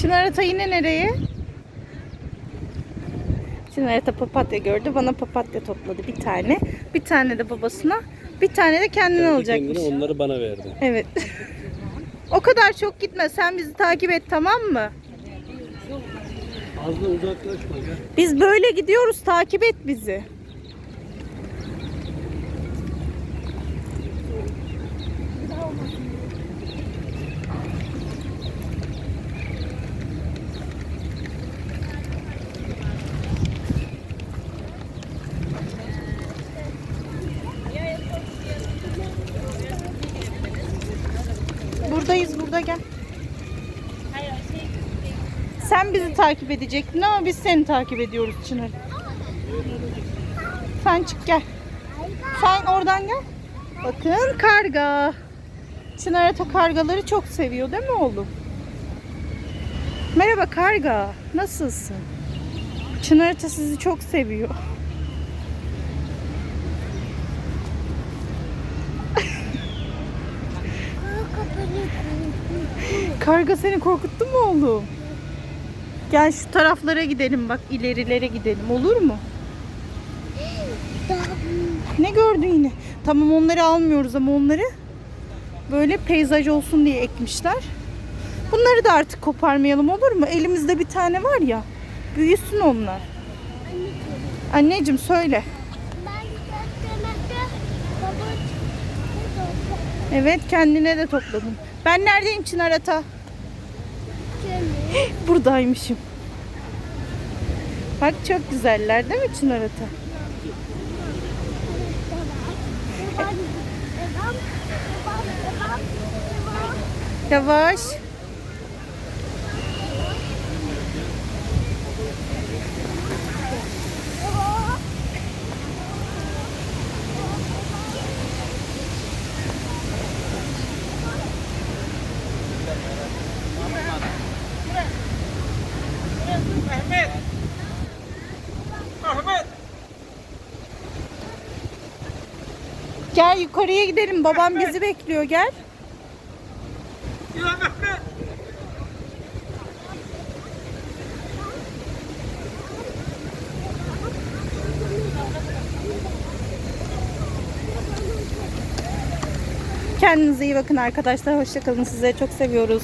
Çınar Ata yine nereye? Çınar Ata papatya gördü. Bana papatya topladı bir tane. Bir tane de babasına. Bir tane de kendine Kendi alacakmış. kendine onları bana verdi. Evet. o kadar çok gitme. Sen bizi takip et tamam mı? Az da uzaklaşma gel. Biz böyle gidiyoruz. Takip et bizi. Buradayız burada gel. Sen bizi takip edecektin ama biz seni takip ediyoruz Çınar. Sen çık gel. Sen oradan gel. Bakın karga. Çınar Ata kargaları çok seviyor değil mi oğlum? Merhaba karga. Nasılsın? Çınar Ata sizi çok seviyor. Karga seni korkuttu mu oğlum? Gel şu taraflara gidelim bak ilerilere gidelim olur mu? Ne gördün yine? Tamam onları almıyoruz ama onları böyle peyzaj olsun diye ekmişler. Bunları da artık koparmayalım olur mu? Elimizde bir tane var ya. Büyüsün onlar. Anneciğim söyle. Evet kendine de topladım. Ben neredeyim Çınar Ata? Buradaymışım. Bak çok güzeller değil mi Çınar Ata? Yavaş. Gel yukarıya gidelim. Babam bizi bekliyor. Gel. Kendinize iyi bakın arkadaşlar. Hoşçakalın. Sizleri çok seviyoruz.